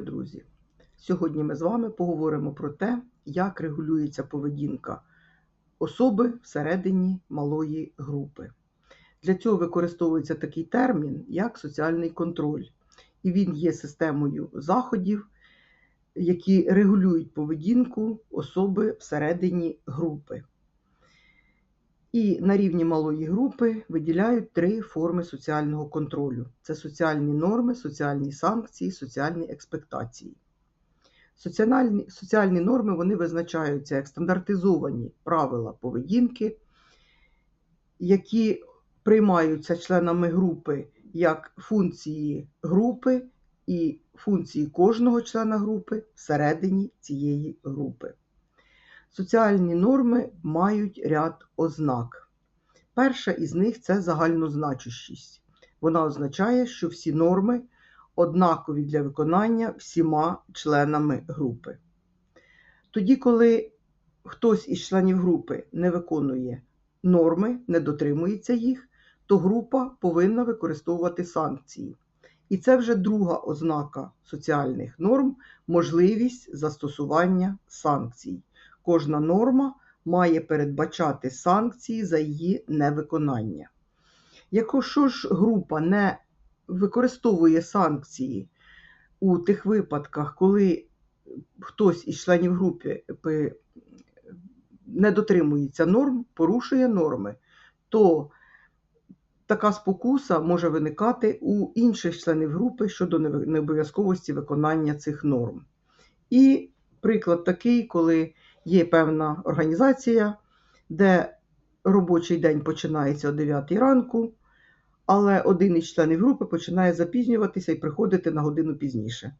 друзі! Сьогодні ми з вами поговоримо про те, як регулюється поведінка особи всередині малої групи. Для цього використовується такий термін, як соціальний контроль, і він є системою заходів, які регулюють поведінку особи всередині групи. І на рівні малої групи виділяють три форми соціального контролю: це соціальні норми, соціальні санкції, соціальні експектації. Соціальні, соціальні норми вони визначаються як стандартизовані правила поведінки, які приймаються членами групи як функції групи і функції кожного члена групи всередині цієї групи. Соціальні норми мають ряд ознак. Перша із них це загальнозначущість. Вона означає, що всі норми однакові для виконання всіма членами групи. Тоді, коли хтось із членів групи не виконує норми, не дотримується їх, то група повинна використовувати санкції. І це вже друга ознака соціальних норм можливість застосування санкцій. Кожна норма має передбачати санкції за її невиконання. Якщо ж група не використовує санкції у тих випадках, коли хтось із членів групи не дотримується норм, порушує норми, то така спокуса може виникати у інших членів групи щодо необов'язковості виконання цих норм. І приклад такий, коли є певна організація, де робочий день починається о 9 ранку, але один із членів групи починає запізнюватися і приходити на годину пізніше.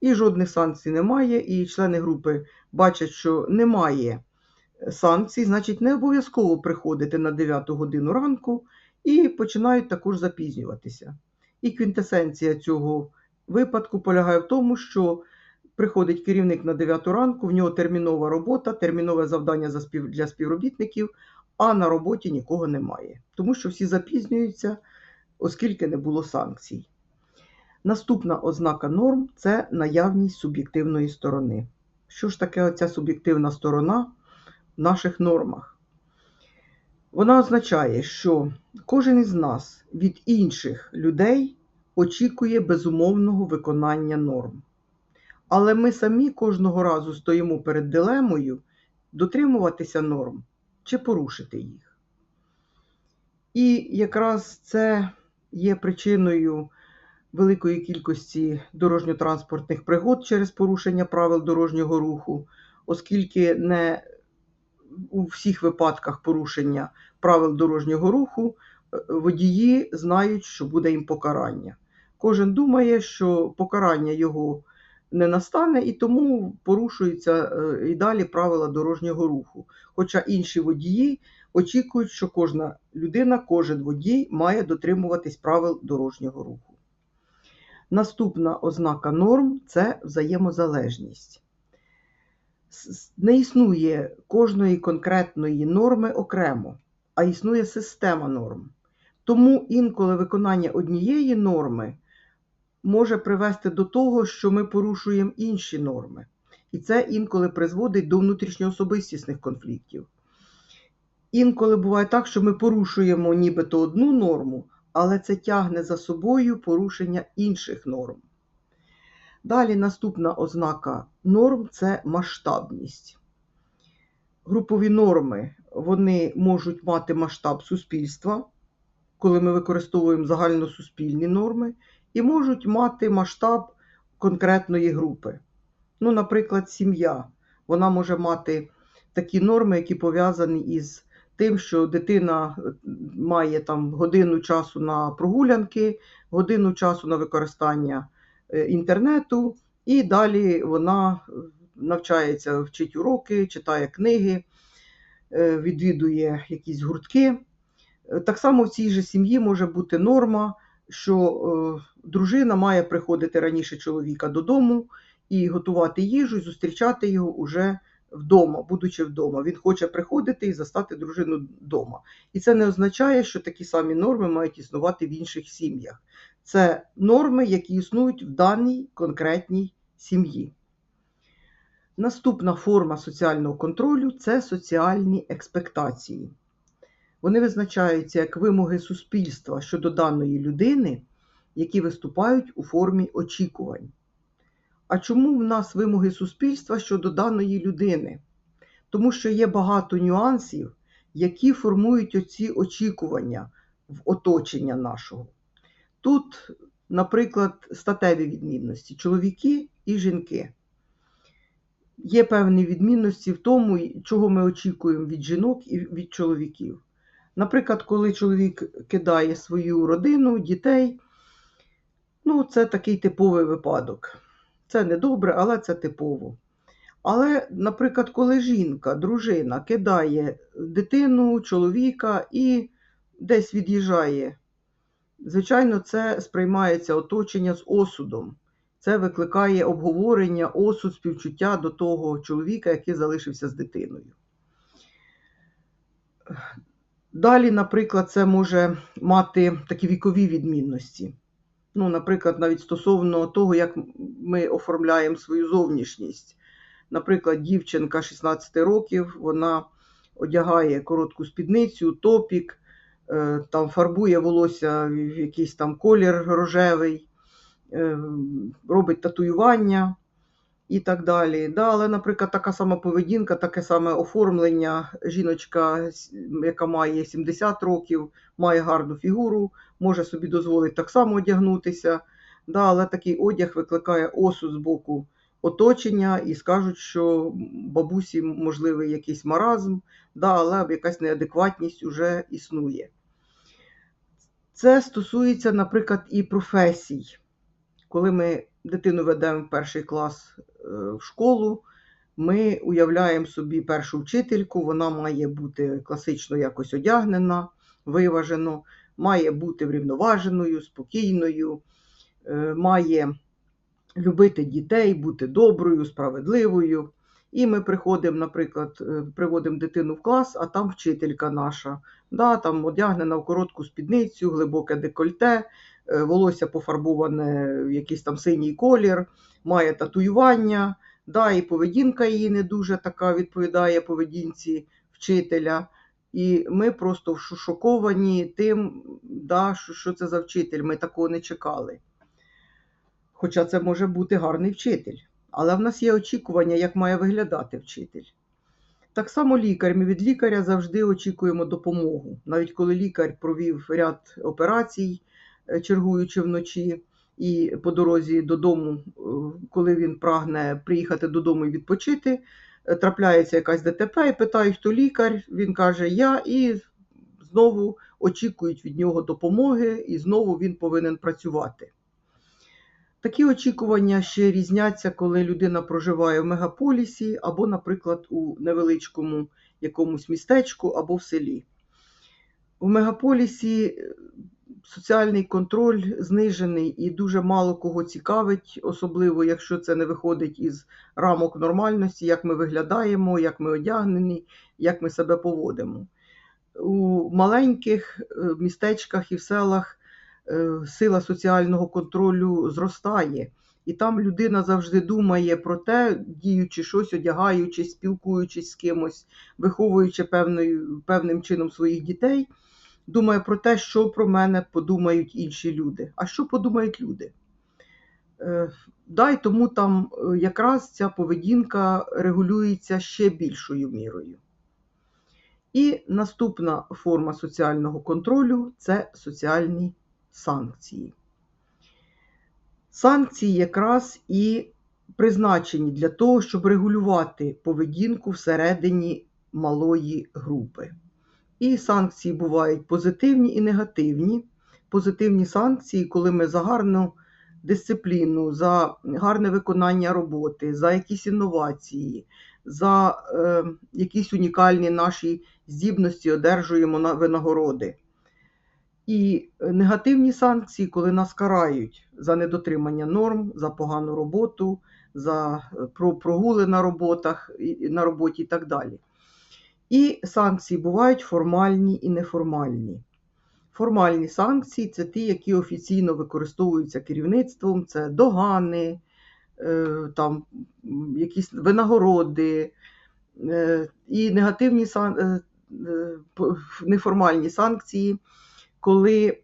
І жодних санкцій немає, і члени групи бачать, що немає санкцій, значить, не обов'язково приходити на 9 годину ранку і починають також запізнюватися. І квінтесенція цього випадку полягає в тому, що приходить керівник на 9 ранку, в нього термінова робота, термінове завдання для співробітників, а на роботі нікого немає. Тому що всі запізнюються, оскільки не було санкцій. Наступна ознака норм це наявність суб'єктивної сторони. Що ж таке оця суб'єктивна сторона в наших нормах? Вона означає, що кожен із нас від інших людей очікує безумовного виконання норм. Але ми самі кожного разу стоїмо перед дилемою дотримуватися норм чи порушити їх. І якраз це є причиною великої кількості дорожньо-транспортних пригод через порушення правил дорожнього руху, оскільки не у всіх випадках порушення правил дорожнього руху е, водії знають, що буде їм покарання. Кожен думає, що покарання його не настане, і тому порушуються е, і далі правила дорожнього руху. Хоча інші водії очікують, що кожна людина, кожен водій має дотримуватись правил дорожнього руху. Наступна ознака норм це взаємозалежність. Не існує кожної конкретної норми окремо, а існує система норм. Тому інколи виконання однієї норми може привести до того, що ми порушуємо інші норми. І це інколи призводить до внутрішньоособистісних конфліктів. Інколи буває так, що ми порушуємо нібито одну норму, але це тягне за собою порушення інших норм. Далі наступна ознака норм це масштабність. Групові норми вони можуть мати масштаб суспільства, коли ми використовуємо загальносуспільні норми, і можуть мати масштаб конкретної групи. Ну, Наприклад, сім'я. Вона може мати такі норми, які пов'язані із тим, що дитина е, має там годину часу на прогулянки, годину часу на використання е, інтернету, і далі вона е, навчається, вчить уроки, читає книги, відвідує якісь гуртки. Так само в цій же сім'ї може бути норма, що дружина має приходити раніше чоловіка додому і готувати їжу, і зустрічати його уже вдома, будучи вдома. Він хоче приходити і застати дружину вдома. І це не означає, що такі самі норми мають існувати в інших сім'ях. Це норми, які існують в даній конкретній сім'ї. Наступна форма соціального контролю це соціальні експектації. Вони визначаються як вимоги суспільства щодо даної людини, які виступають у формі очікувань. А чому в нас вимоги суспільства щодо даної людини? Тому що є багато нюансів, які формують оці очікування в оточення нашого. Тут, наприклад, статеві відмінності чоловіки і жінки. Є певні відмінності в тому, чого ми очікуємо від жінок і від чоловіків. Наприклад, коли чоловік кидає свою родину, дітей, ну, це такий типовий випадок. Це не добре, але це типово. Але, наприклад, коли жінка, дружина кидає дитину, чоловіка і десь від'їжджає, звичайно, це сприймається оточення з осудом. Це викликає обговорення, осуд, співчуття до того чоловіка, який залишився з дитиною. Далі, наприклад, це може мати такі вікові відмінності. Ну, Наприклад, навіть стосовно того, як ми оформляємо свою зовнішність. Наприклад, дівчинка 16 років, вона одягає коротку спідницю, топік, е, там фарбує волосся в якийсь там колір рожевий, е, робить татуювання і так далі. Да, Але, наприклад, така сама поведінка, таке саме оформлення. Жіночка, яка має 70 років, має гарну фігуру, може собі дозволити так само одягнутися. Да, Але такий одяг викликає осуд з боку оточення і скажуть, що бабусі можливий якийсь маразм, да, але якась неадекватність вже існує. Це стосується, наприклад, і професій. Коли ми дитину ведемо в перший клас в школу, ми уявляємо собі першу вчительку, вона має бути класично якось одягнена, виважено, має бути врівноваженою, спокійною, е, має любити дітей, бути доброю, справедливою. І ми приходимо, наприклад, е, приводимо дитину в клас, а там вчителька наша, да, там одягнена в коротку спідницю, глибоке декольте, е, волосся пофарбоване в якийсь там синій колір, має татуювання, да, і поведінка її не дуже така відповідає поведінці вчителя. І ми просто шоковані тим, да, що це за вчитель, ми такого не чекали. Хоча це може бути гарний вчитель. Але в нас є очікування, як має виглядати вчитель. Так само лікар. Ми від лікаря завжди очікуємо допомогу. Навіть коли лікар провів ряд операцій, е, чергуючи вночі, і по дорозі додому, е, коли він прагне приїхати додому і відпочити, е, трапляється якась ДТП і питають, хто лікар. Він каже, я, і знову очікують від нього допомоги, і знову він повинен працювати. Такі очікування ще різняться, коли людина проживає в мегаполісі або, наприклад, у невеличкому якомусь містечку або в селі. У мегаполісі соціальний контроль знижений і дуже мало кого цікавить, особливо якщо це не виходить із рамок нормальності, як ми виглядаємо, як ми одягнені, як ми себе поводимо. У маленьких е, містечках і в селах Е, сила соціального контролю зростає. І там людина завжди думає про те, діючи щось, одягаючись, спілкуючись з кимось, виховуючи певною, певним чином своїх дітей, думає про те, що про мене подумають інші люди. А що подумають люди? Е, да, і тому там е, якраз ця поведінка регулюється ще більшою мірою. І наступна форма соціального контролю це соціальні санкції. Санкції якраз і призначені для того, щоб регулювати поведінку всередині малої групи. І санкції бувають позитивні і негативні. Позитивні санкції, коли ми за гарну дисципліну, за гарне виконання роботи, за якісь інновації, за е, якісь унікальні наші здібності одержуємо на винагороди. І негативні санкції, коли нас карають за недотримання норм, за погану роботу, за е, прогули на роботах, на роботі і так далі. І санкції бувають формальні і неформальні. Формальні санкції це ті, які офіційно використовуються керівництвом, це догани, е, там якісь винагороди е, і негативні е, неформальні санкції, коли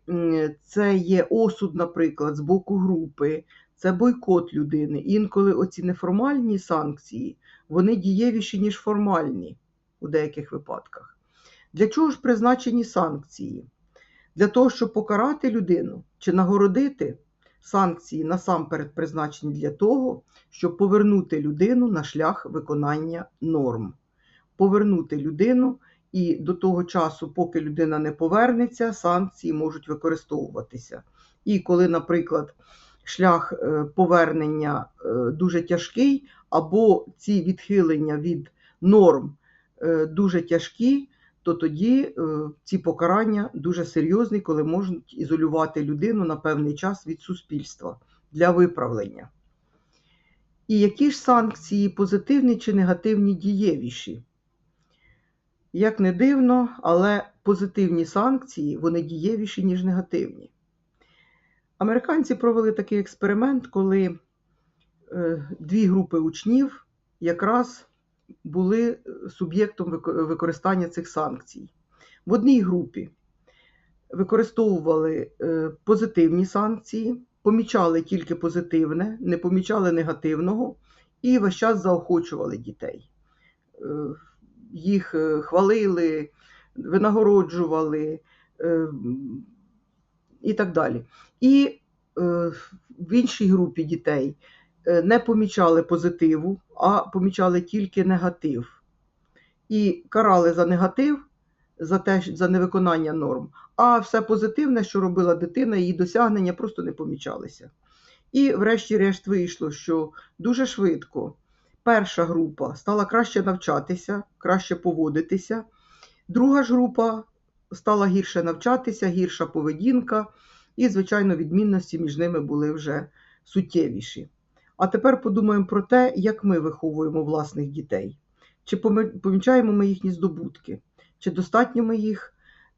це є осуд, наприклад, з боку групи, це бойкот людини. Інколи оці неформальні санкції вони дієвіші, ніж формальні у деяких випадках. Для чого ж призначені санкції? Для того, щоб покарати людину чи нагородити санкції насамперед призначені для того, щоб повернути людину на шлях виконання норм, повернути людину, і до того часу, поки людина не повернеться, санкції можуть використовуватися. І коли, наприклад, шлях е, повернення е, дуже тяжкий, або ці відхилення від норм дуже тяжкі, то тоді е, ці покарання дуже серйозні, коли можуть ізолювати людину на певний час від суспільства для виправлення. І які ж санкції позитивні чи негативні дієвіші? Як не дивно, але позитивні санкції вони дієвіші, ніж негативні. Американці провели такий експеримент, коли е, дві групи учнів якраз були суб'єктом використання цих санкцій. В одній групі використовували е, позитивні санкції, помічали тільки позитивне, не помічали негативного і весь час заохочували дітей. Е, Їх е, хвалили, винагороджували е, і так далі. І е, в іншій групі дітей е, не помічали позитиву, а помічали тільки негатив. І карали за негатив, за те, за невиконання норм, а все позитивне, що робила дитина, її досягнення просто не помічалися. І, врешті-решт, вийшло, що дуже швидко перша група стала краще навчатися, краще поводитися, друга ж група стала гірше навчатися, гірша поведінка, і, звичайно, відмінності між ними були вже суттєвіші. А тепер подумаємо про те, як ми виховуємо власних дітей. Чи помічаємо ми їхні здобутки, чи достатньо ми їх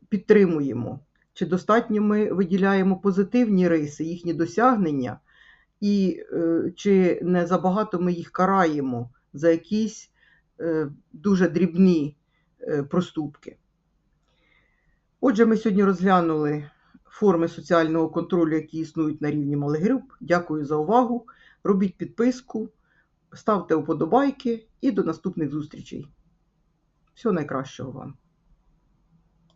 підтримуємо, чи достатньо ми виділяємо позитивні риси, їхні досягнення, і е, чи не забагато ми їх караємо за якісь е, дуже дрібні е, проступки. Отже, ми сьогодні розглянули форми соціального контролю, які існують на рівні малих груп. Дякую за увагу. Робіть підписку, ставте вподобайки і до наступних зустрічей. Всього найкращого вам!